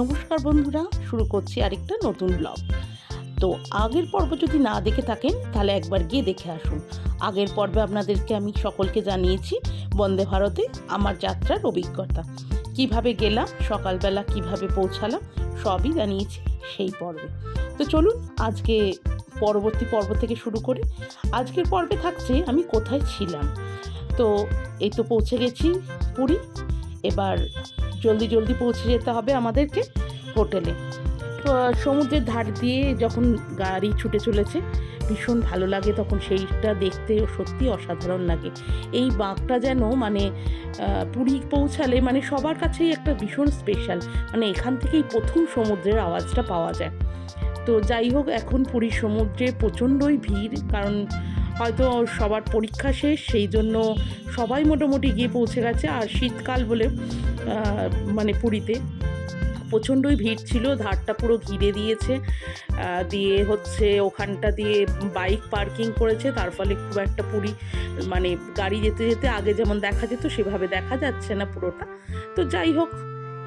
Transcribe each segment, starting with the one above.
নমস্কার বন্ধুরা, শুরু করছি আরেকটা নতুন ব্লগ তো আগের পর্ব যদি না দেখে থাকেন, তাহলে একবার গিয়ে দেখে আসুন। আগের পর্বে আপনাদেরকে আমি সকলকে জানিয়েছি, বন্দে ভারতে আমার যাত্রার অভিজ্ঞতা। কীভাবে গেলাম, সকালবেলা কীভাবে পৌঁছালাম, সবই জানিয়েছি সেই পর্বে। তো চলুন আজকে পরবর্তী পর্ব থেকে শুরু করি, আজকের পর্বে থাকছে আমি কোথায় ছিলাম। তো এই তো পৌঁছে গেছি পুরী, এবার জলদি জলদি পৌঁছে যেতে হবে আমাদেরকে হোটেলে। তো সমুদ্রের ধার দিয়ে যখন গাড়ি ছুটে চলেছে, ভীষণ ভালো লাগে তখন সেইটা দেখতে সত্যি অসাধারণ লাগে। এই বাঁকটা যেন মানে পুরী পৌঁছালে মানে সবার কাছেই একটা ভীষণ স্পেশাল মানে এখান থেকেই প্রথম সমুদ্রের আওয়াজটা পাওয়া যায়। তো যাই হোক, এখন পুরীর সমুদ্রে প্রচণ্ডই ভিড়, কারণ হয়তো সবার পরীক্ষা শেষ, সেই জন্য সবাই মোটামুটি গিয়ে পৌঁছে গেছে। আর শীতকাল বলে মানে পুরীতে প্রচণ্ডই ভিড় ছিল, ধারটা পুরো ঘিরে দিয়েছে। দিয়ে হচ্ছে ওখানটা দিয়ে বাইক পার্কিং করেছে, তার ফলে খুব একটা পুরী মানে গাড়ি যেতে যেতে আগে যেমন দেখা যেত, সেভাবে দেখা যাচ্ছে না পুরোটা। তো যাই হোক,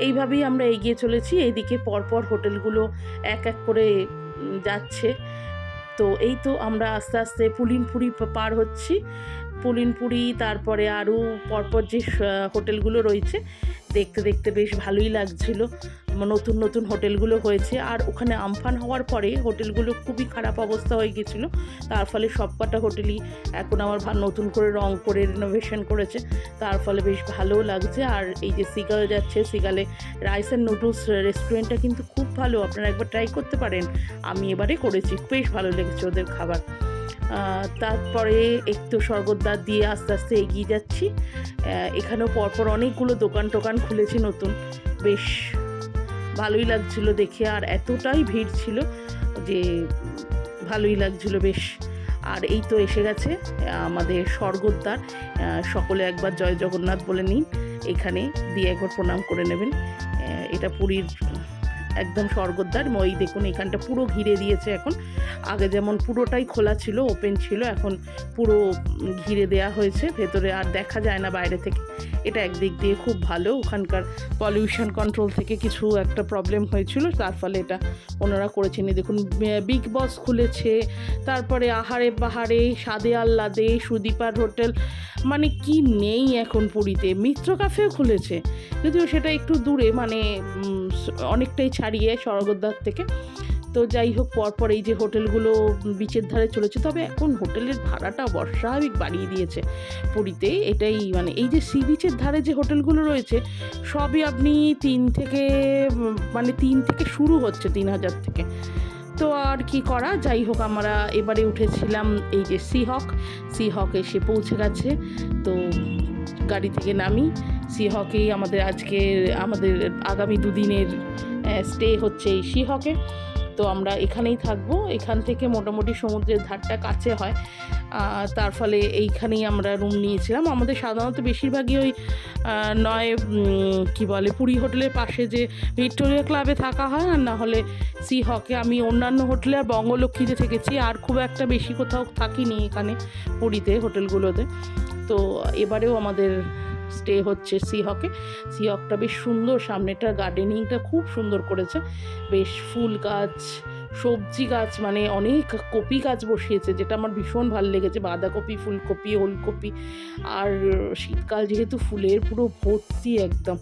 এইভাবেই আমরা এগিয়ে চলেছি। এইদিকে পরপর হোটেলগুলো এক এক করে যাচ্ছে। তো এই তো আমরা আস্তে আস্তে পুলিমপুরি পার হচ্ছি। পুলিনপুরি তারপরে আরও পরপর যে হোটেলগুলো রয়েছে, দেখতে দেখতে বেশ ভালোই লাগছিল। নতুন নতুন হোটেলগুলো হয়েছে। আর ওখানে আমফান হওয়ার পরে হোটেলগুলো খুবই খারাপ অবস্থা হয়ে গেছিল। তার ফলে সবকটা হোটেলই এখন আমার নতুন করে রং করে রিনোভেশন করেছে। তার ফলে বেশ ভালোও লাগছে। আর এই যে সিগাল যাচ্ছে, সিগালে রাইস অ্যান্ড নুডলস রেস্টুরেন্টটা কিন্তু খুব ভালো। আপনারা একবার ট্রাই করতে পারেন। আমি এবারে করেছি। বেশ ভালো লেগেছে ওদের খাবার। তারপরে একটু স্বর্গদ্বার দিয়ে আস্তে আস্তে এগিয়ে যাচ্ছি। এখানেও পরপর অনেকগুলো দোকান টোকান খুলেছে নতুন। বেশ ভালোই লাগছিল দেখে আর এতটাই ভিড় ছিল যে ভালোই লাগছিল বেশ। আর এই তো এসে গেছে, আমাদের স্বর্গদ্বার। সকলে একবার জয় জগন্নাথ বলে নিন, এখানে দিয়ে একবার প্রণাম করে নেবেন। এটা পুরীর একদম স্বর্গদ্বার ওই দেখুন এখানটা পুরো ঘিরে দিয়েছে এখন। আগে যেমন পুরোটাই খোলা ছিল ওপেন ছিল, এখন পুরো ঘিরে দেয়া হয়েছে, ভেতরে আর দেখা যায় না বাইরে থেকে। এটা একদিক দিয়ে খুব ভালো। ওখানকার পলিউশন কন্ট্রোল থেকে কিছু একটা প্রবলেম হয়েছিল, তার ফলে এটা ওনারা করেছেন দেখুন বিগ বস খুলেছে, তারপরে আহারে পাহাড়ে সাদে আহ্লাদে, সুদীপার হোটেল মানে কি নেই এখন পুরীতে। মিত্র কাফেও খুলেছে, যদিও সেটা একটু দূরে মানে অনেকটাই ছাড়িয়ে স্বর্গদ্বার থেকে। তো যাই হোক, পরপর এই যে হোটেলগুলো বিচের ধারে চলেছে, তবে এখন হোটেলের ভাড়াটা অস্বাভাবিক বাড়িয়ে দিয়েছে পুরীতে। এটাই মানে এই যে সি বিচের ধারে যে হোটেলগুলো রয়েছে, সবই আপনি তিন থেকে মানে তিন থেকে শুরু হচ্ছে, তিন হাজার থেকে। তো আর কি করা, যাই হোক, আমরা এবারে উঠেছিলাম এই যে সিহক সিহক এসে পৌঁছে গেছে, তো গাড়ি থেকে নামি। সিহকেই আমাদের আজকে আমাদের আগামী দুদিনের স্টে হচ্ছে এই সিহকে তো আমরা এখানেই থাকব। এখান থেকে মোটামুটি সমুদ্রের ধারটা কাছে হয়। তার ফলে এইখানেই আমরা রুম নিয়েছিলাম। আমাদের সাধারণত বেশিরভাগই ওই নয় কি বলে, পুরী হোটেলের পাশে যে ভিক্টোরিয়া ক্লাবে থাকা হয় আর না হলে সি হকে আমি অন্যান্য হোটেলে আর বঙ্গলক্ষ্মীতে থেকেছি। আর খুব একটা বেশি কোথাও থাকিনি এখানে পুরীতে হোটেলগুলোতে। তো এবারেও আমাদের স্টে হচ্ছে সি হকে সি হকটা বেশ সুন্দর সামনেটা গার্ডেনিংটা খুব সুন্দর করেছে। বেশ ফুল গাছ, সবজি গাছ মানে অনেক কপি গাছ বসিয়েছে, যেটা আমার ভীষণ ভালো লেগেছে। বাঁধাকপি, ফুলকপি, ওলকপি, আর শীতকাল যেহেতু ফুলের পুরো ভর্তি একদম।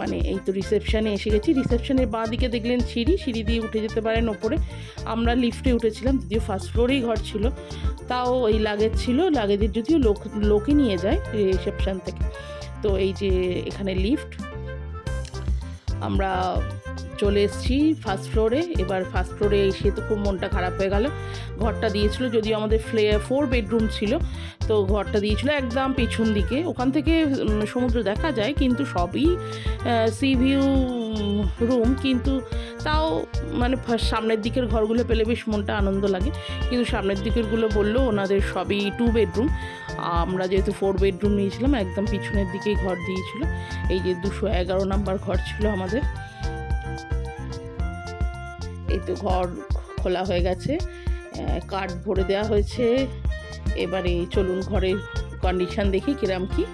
মানে এই তো রিসেপশানে এসে গেছি। রিসেপশনের বাঁ দিকে দেখলেন সিঁড়ি সিঁড়ি দিয়ে উঠে যেতে পারেন ওপরে। আমরা লিফটে উঠেছিলাম, যদিও ফার্স্ট ফ্লোরেই ঘর ছিল। তাও এই লাগেজ ছিল লাগেজের যদিও লোক লোকে নিয়ে যায় রিসেপশান থেকে। তো এই যে এখানে লিফট আমরা চলে এসেছি ফার্স্ট ফ্লোরে এবার ফার্স্ট ফ্লোরে এসে তো খুব মনটা খারাপ হয়ে গেল। ঘরটা দিয়েছিল যদিও আমাদের ফ্লে ফোর বেডরুম ছিল। তো ঘরটা দিয়েছিল একদম পেছন দিকে। ওখান থেকে সমুদ্র দেখা যায়, কিন্তু সবই সি ভিউ রুম কিন্তু তাও মানে সামনের দিকের ঘরগুলো পেলে বেশ মনটা আনন্দ লাগে। কিন্তু সামনের দিকেরগুলো বলল, ওনাদের সবই টু বেডরুম আমরা যেহেতু ফোর বেডরুম নিয়েছিলাম, একদম পিছনের দিকেই ঘর দিয়েছিল। এই যে দুশো এগারো নাম্বার ঘর ছিল আমাদের। এই তো ঘর খোলা হয়ে গেছে। কার্ড ভরে দেওয়া হয়েছে। এবারে চলুন ঘরের কন্ডিশন দেখি কিরাম কি।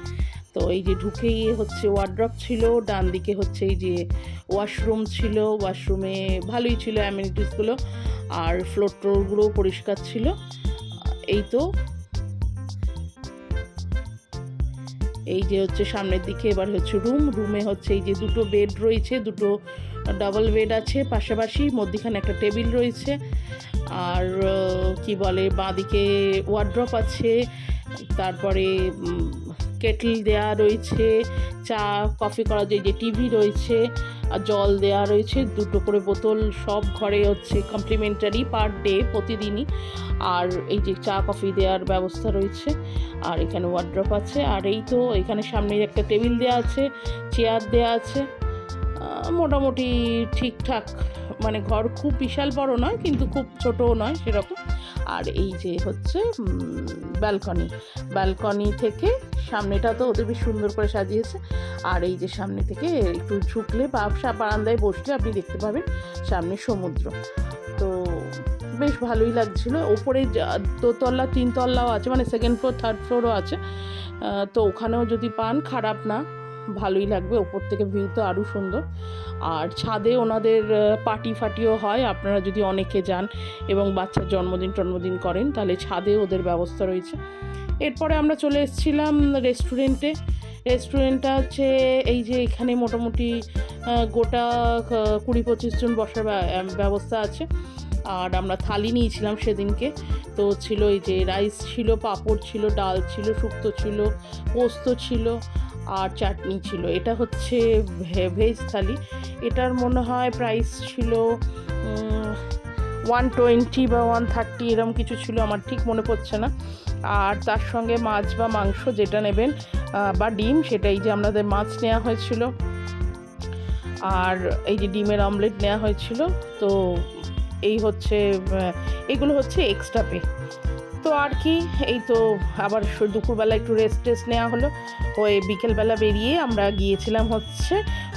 তো এই যে ঢুকেই হচ্ছে ওয়ার্ড্রপ ছিল, ডান দিকে হচ্ছে এই যে ওয়াশরুম ছিল। ওয়াশরুমে ভালোই ছিল অ্যামিনিটিসগুলো আর ফ্লোর টোরগুলোও পরিষ্কার ছিল। এই তো। এই যে হচ্ছে সামনের দিকে এবার হচ্ছে রুম রুমে হচ্ছে এই যে দুটো বেড রয়েছে, দুটো ডাবল বেড আছে, পাশাপাশি মধ্যিখানে একটা টেবিল রয়েছে। আর কি বলে, বাঁদিকে ওয়ার্ড্রপ আছে, তারপরে কেটল দেয়া রয়েছে, চা কফি করার যে টিভি রয়েছে, আর জল দেয়া রয়েছে, দুটো করে বোতল, সব ঘরে হচ্ছে কমপ্লিমেন্টারি পার ডে প্রতিদিনই। আর এই যে চা কফি দেওয়ার ব্যবস্থা রয়েছে, আর এখানে ওয়ার্ড্রপ আছে। আর এই তো এখানে সামনে একটা টেবিল দেওয়া আছে চেয়ার দেওয়া আছে। মোটামুটি ঠিকঠাক মানে ঘর খুব বিশাল বড় নয়, কিন্তু খুব ছোটও নয় সেরকম। আর এই যে হচ্ছে ব্যালকনি ব্যালকনি থেকে সামনেটা তো ওদের বেশ সুন্দর করে সাজিয়েছে। আর এই যে সামনে থেকে একটু ঝুঁকলে বা বারান্দায় বসলে আপনি দেখতে পাবেন সামনে সমুদ্র। তো বেশ ভালোই লাগছিল। ওপরে দোতলা, তিনতলাও আছে মানে সেকেন্ড ফ্লোর থার্ড ফ্লোরও আছে। তো ওখানেও যদি পান, খারাপ না। ভালোই লাগবে, ওপর থেকে ভিউ তো আরও সুন্দর। আর ছাদে ওনাদের পার্টি ফাটিও হয়, আপনারা যদি অনেকে যান এবং বাচ্চার জন্মদিন টন্মদিন করেন, তাহলে ছাদে ওদের ব্যবস্থা রয়েছে। এরপরে আমরা চলে এসেছিলাম রেস্টুরেন্টে রেস্টুরেন্টটা হচ্ছে এই যে এখানে মোটামুটি গোটা কুড়ি পঁচিশ জন বসার ব্যা- ব্যবস্থা আছে। আর আমরা থালি নিয়েছিলাম সেদিনকে। তো ছিল এই যে রাইস ছিল, পাঁপড় ছিল, ডাল ছিল, শুক্তো ছিল, পোস্ত ছিল। আর চাটনি ছিল। এটা হচ্ছে ভেজ থালি। এটার মনে হয় প্রাইস ছিল ওয়ান টোয়েন্টি বা ওয়ান থার্টি এরম কিছু ছিল, আমার ঠিক মনে পড়ছে না। আর তার সঙ্গে মাছ বা মাংস যেটা নেবেন বা ডিম, সেটাই যে আমাদের মাছ নেওয়া হয়েছিল। আর এই যে ডিমের অমলেট নেওয়া হয়েছিল, তো এই হচ্ছে এগুলো হচ্ছে এক্সট্রা পে তো আর কি, এই তো আবার দুপুরবেলা একটু রেস্ট টেস্ট নেওয়া হলো। ওই বিকেলবেলা বেরিয়ে আমরা গিয়েছিলাম হচ্ছে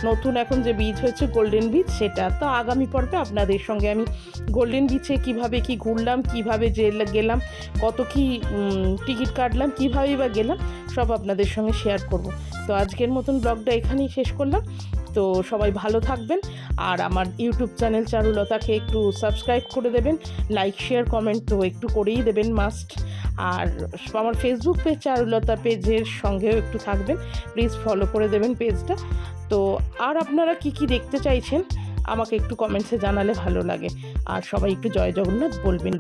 নতুন এখন যে বিচ হয়েছে গোল্ডেন বিচ সেটা। তো আগামী পর্বে আপনাদের সঙ্গে আমি গোল্ডেন বিচে কীভাবে কি ঘুরলাম, কীভাবে যে গেলাম, কত কি টিকিট কাটলাম, কীভাবেই বা গেলাম, সব আপনাদের সঙ্গে শেয়ার করব। তো আজকের মতন ব্লগটা এখানেই শেষ করলাম। তো সবাই ভালো থাকবেন। আর আমার ইউটিউব চ্যানেল চারুলতাকে একটু সাবস্ক্রাইব করে দেবেন। লাইক শেয়ার কমেন্ট তো একটু করেই দেবেন মাস্ট আর আমার ফেসবুক পেজ চারুলতা পেজের সঙ্গেও একটু থাকবেন। প্লিজ ফলো করে দেবেন পেজটা তো আর আপনারা কি কি দেখতে চাইছেন, আমাকে একটু কমেন্টসে জানালে ভালো লাগে। আর সবাই একটু জয় জগন্নাথ বলবেন।